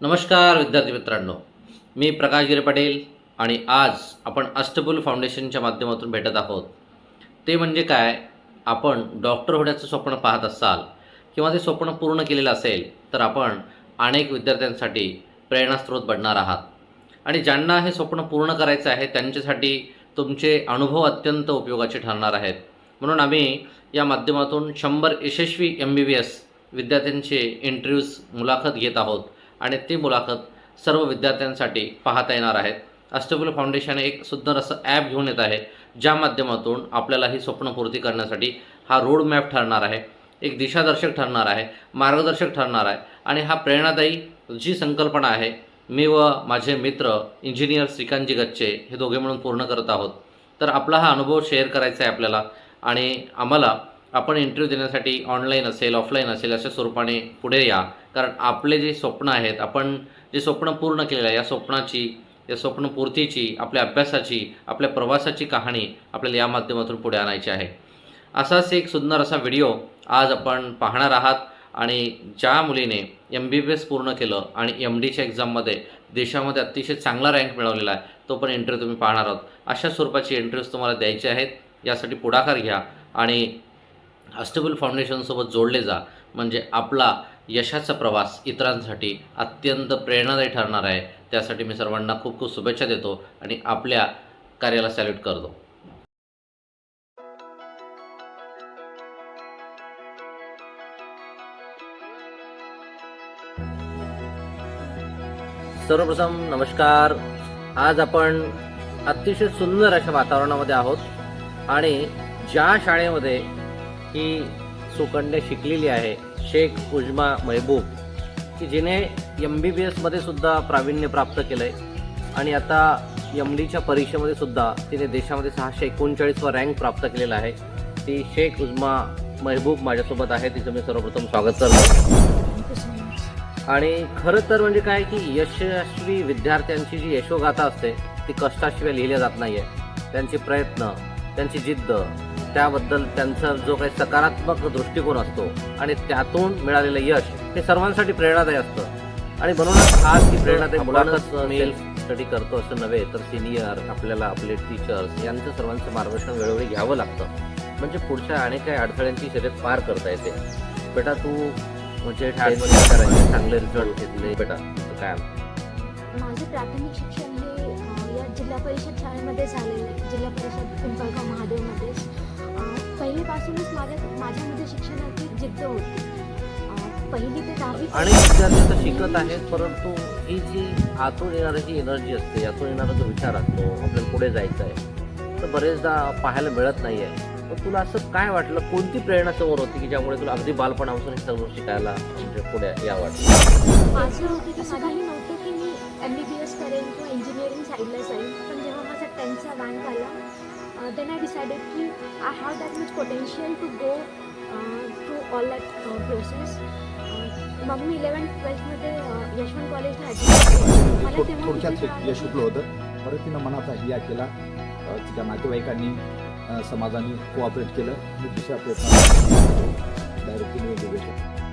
नमस्कार विद्यार्थी मित्रांनो. मी प्रकाश गिरे पटेल आणि आज आपण अष्टबुल फाउंडेशनच्या माध्यमातून भेटत आहोत. ते म्हणजे काय? आपण डॉक्टर होण्याचं स्वप्न पाहत असाल किंवा ते स्वप्न पूर्ण केलेलं असेल तर आपण अनेक विद्यार्थ्यांसाठी प्रेरणास्रोत बनणार आहात. आणि ज्यांना हे स्वप्न पूर्ण करायचं आहे त्यांच्यासाठी तुमचे अनुभव अत्यंत उपयोगाचे ठरणार आहेत. म्हणून आम्ही या माध्यमातून शंभर यशस्वी एम बी बी एस विद्यार्थ्यांचे इंटरव्ह्यूज मुलाखत घेत आहोत. आणि ती मुलाखत सर्व विद्यार्थ्यांसाठी पाहता येणार आहेत अष्टबुल फाउंडेशन एक सुंदर असं ॲप घेऊन येत आहे ज्या माध्यमातून आपल्याला ही स्वप्नपूर्ती करण्यासाठी हा रोड मॅप ठरणार आहे. एक दिशादर्शक ठरणार आहे मार्गदर्शक ठरणार आहे आणि हा प्रेरणादायी जी संकल्पना आहे मी व माझे मित्र इंजिनियर श्रीकांतजी गच्चे हे दोघे म्हणून पूर्ण करत आहोत. तर आपला हा अनुभव शेअर करायचा आहे आपल्याला आणि आम्हाला आपण इंटरव्ह्यू देण्यासाठी ऑनलाईन असेल ऑफलाईन असेल अशा स्वरूपाने पुढे या. कारण आपले जे स्वप्न आहेत आपण जे स्वप्न पूर्ण केलेलं आहे या स्वप्नाची या स्वप्नपूर्तीची आपल्या अभ्यासाची आपल्या प्रवासाची कहाणी आपल्याला या माध्यमातून पुढे आणायची आहे. असाच एक सुंदर असा व्हिडिओ आज आपण पाहणार आहात आणि ज्या मुलीने एम बी बी एस पूर्ण केलं आणि एम डीच्या एक्झाममध्ये देशामध्ये अतिशय चांगला रँक मिळवलेला आहे तो पण एंट्री तुम्ही पाहणार आहोत. अशा स्वरूपाची एंट्रीज तुम्हाला द्यायचे आहेत यासाठी पुढाकार घ्या आणि अष्टबुल फाउंडेशनसोबत जोडले जा. म्हणजे आपला यशाचा प्रवास इतरांसाठी अत्यंत प्रेरणादायी ठरणार आहे. त्यासाठी मी सर्वांना खूप खूप शुभेच्छा देतो आणि आपल्या कार्याला सॅल्यूट करतो. सर्वप्रथम नमस्कार. आज आपण अतिशय सुंदर अशा वातावरणामध्ये आहोत आणि ज्या शाळेमध्ये ही सुकंडे शिकलेली आहे शेख उजमा महबूब की जिने एम बी बी एसमध्ये सुद्धा प्रावीण्य प्राप्त केलं आहे आणि आता एम डीच्या परीक्षेमध्ये सुद्धा तिने देशामध्ये सहाशे एकोणचाळीसवा रँक प्राप्त केलेला आहे. ती शेख उजमा महबूब माझ्यासोबत आहे. तिचं मी सर्वप्रथम स्वागत करतो. आणि खरं तर म्हणजे काय की यशस्वी विद्यार्थ्यांची जी यशोगाथा असते ती कष्टाशिवाय लिहिल्या जात नाही आहे त्यांचे प्रयत्न त्यांची जिद्द त्याबद्दल त्यांचा जो काही सकारात्मक दृष्टिकोन असतो आणि त्यातून मिळालेलं यश हे सर्वांसाठी प्रेरणादायी असतं. आणि म्हणूनच आज ही प्रेरणादायी मुलाखत मी स्टडी करतो असं नव्हे तर सिनियर आपल्याला आपले टीचर्स यांचं सर्वांचं मार्गदर्शन वेळोवेळी घ्यावं लागतं. म्हणजे पुढच्या अनेक काही अडथळ्यांची शर्यत पार करता येते. बेटा तू म्हणजे करायचे. चांगले रिझल्ट घेतले बेटा. काय माझे प्राथमिक शिक्षण हे या जिल्हा परिषद शाळेमध्ये झालेलं आहे. जिल्हा परिषद पिंपळगाव महादेवमध्येच. अ, पहिलीपासूनच माझ्या माझ्यामध्ये शिक्षणाची जिद्द होती. पहिली ते दहावी आणि विद्यार्थी तर शिकत आहेत परंतु ही जी आतून येणारी जी एनर्जी असते यातून येणारा जो विचार असतो आपल्याला पुढे जायचं आहे तर बरेचदा पाहायला मिळत नाही आहे तर तुला असं काय वाटलं? कोणती प्रेरणा समोर होती की ज्यामुळे तुला अगदी बालपणापासून हे सर्व शिकायला म्हणजे पुढे या वाटलं माझं होतं की काही नव्हतं की मी एम बी बी एस करेन किंवा इंजिनिअरिंग साईडला जाईन. पण जेव्हा माझा टेन्थचा रँक आला देन आय डिसाइडेड की I have that much potential to go to all that process मग मी इलेवन ट्वेल्थमध्ये यशवंत कॉलेजला ॲडमिशन मला तेव्हा हे शिकलो होतं. परत तिनं मनाचा हिया केला. तिच्या नातेवाईकांनी समाजाने कोऑपरेट केलं. आणि दुसऱ्या प्रयत्न डायरेक्ट